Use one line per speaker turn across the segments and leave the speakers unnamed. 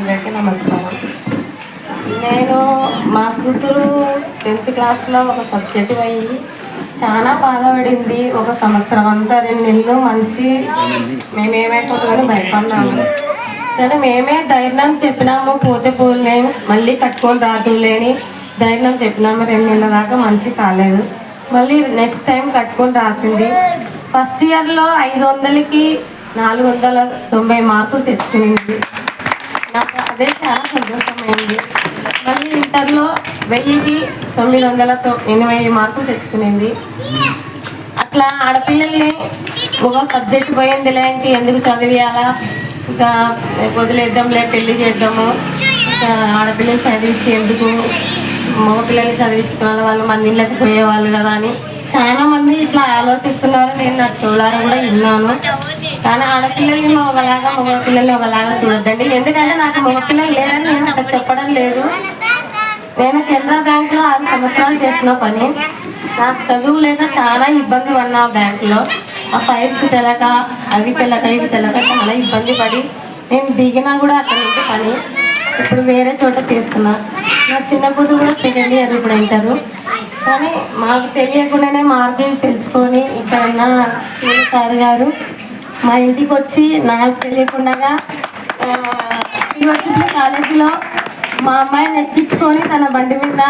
అందరికీ నమస్కారం. నేను మా కూతురు టెన్త్ క్లాస్లో ఒక సబ్జెక్ట్ అయ్యి చాలా బాధపడింది. ఒక సంవత్సరం అంతా రెండు నెలలు మంచి మేమేమైపోతుందని భయపడినాము కానీ మేమే ధైర్యం చెప్పినాము పోతే పోలేని మళ్ళీ కట్టుకొని రాదులేని ధైర్యం చెప్పినాము. రెండు నెలల దాకా మంచి కాలేదు. మళ్ళీ నెక్స్ట్ టైం కట్టుకొని రాసింది. ఫస్ట్ ఇయర్లో ఐదు వందలకి నాలుగు వందల తొంభై మార్కులు తెచ్చుకునింది. అదే చాలా సంతోషమైంది. మళ్ళీ ఇంటర్లో వెయ్యికి తొమ్మిది వందల తొ- ఎనభై మార్కులు తెచ్చుకునేది. అట్లా ఆడపిల్లల్ని ఒక సబ్జెక్ట్ పోయిందిలే ఇంక ఎందుకు చదివేయాలా? ఇంకా వదిలేద్దాంలే పెళ్ళి చేద్దాము. ఇంకా ఆడపిల్లలు చదివించి ఎందుకు? మగపిల్లల్ని చదివించుకున్న వాళ్ళు మన ఇళ్ళకి పోయేవాళ్ళు కదా అని. చాలా మంది ఇట్లా ఆలోచిస్తున్నారు. నేను నా చూడాలని కూడా విన్నాను. కానీ ఆడపిల్లల్ని ఒకలాగా మగ పిల్లల్ని ఒకలాగా చూడొద్దండి. ఎందుకంటే నాకు మగపిల్లలు లేరని నేను అక్కడ చెప్పడం లేదు. నేను కెనరా బ్యాంక్లో ఆరు సంవత్సరాలు చేసిన పని. నాకు చదువు లేక చాలా ఇబ్బంది పడినా ఆ బ్యాంకులో. ఆ ఫైల్స్ తెలక అవి తెలక ఇవి తెలక చాలా ఇబ్బంది పడి నేను దిగినా కూడా అక్కడ నుంచి పని ఇప్పుడు వేరే చోట చేస్తున్నా. నా చిన్న కూతురు కూడా సెకండ్ ఇయర్ ఇప్పుడు అంటారు కానీ మాకు తెలియకుండానే మార్కులు తెలుసుకొని ఇక్కడ ఉన్న సార్ గారు మా ఇంటికి వచ్చి నాకు తెలియకుండా యూనివర్సిటీ కాలేజీలో మా అమ్మాయిని ఎక్కించుకొని తన బండి మీద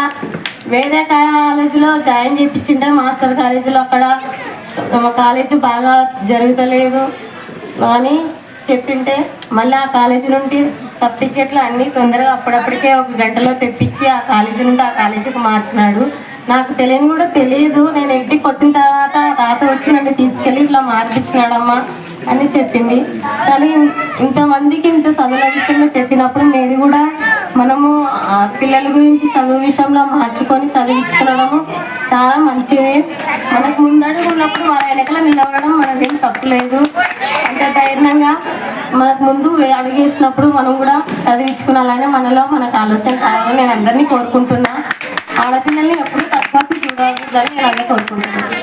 వేరే కాలేజీలో జాయిన్ చేయించిండే మాస్టర్ కాలేజీలో అక్కడ. మా కాలేజీ బాగా జరుగుతలేదు అని చెప్పింటే మళ్ళీ ఆ కాలేజీ నుండి సర్టిఫికెట్లు అన్నీ తొందరగా అప్పుడప్పటికే ఒక గంటలో తెప్పించి ఆ కాలేజీ నుండి ఆ కాలేజీకి మార్చినాడు. నాకు తెలియని కూడా తెలియదు. నేను ఇంటికి వచ్చిన తర్వాత తాత వచ్చి నన్ను తీసుకెళ్ళి ఇట్లా మార్పించినాడమ్మా అని చెప్పింది. కానీ ఇంతమందికి ఇంత చదువుల విషయంలో చెప్పినప్పుడు నేను కూడా మనము పిల్లల గురించి చదువు విషయంలో మార్చుకొని చదివించుకోవడము చాలా మంచిది. మనకు ముందడుగు ఉన్నప్పుడు మన వెనకల నిలవడం మనదేం తప్పు లేదు. అంత ధైర్యంగా మనకు ముందు అడిగేసినప్పుడు మనం కూడా చదివించుకున్నాలని మనలో మనకు ఆలోచన కావాలని నేను అందరినీ కోరుకుంటున్నా. ఆడపిల్లల్ని ఎప్పుడూ తక్కువ చూడవద్దని నేను అందరూ కోరుకుంటున్నాను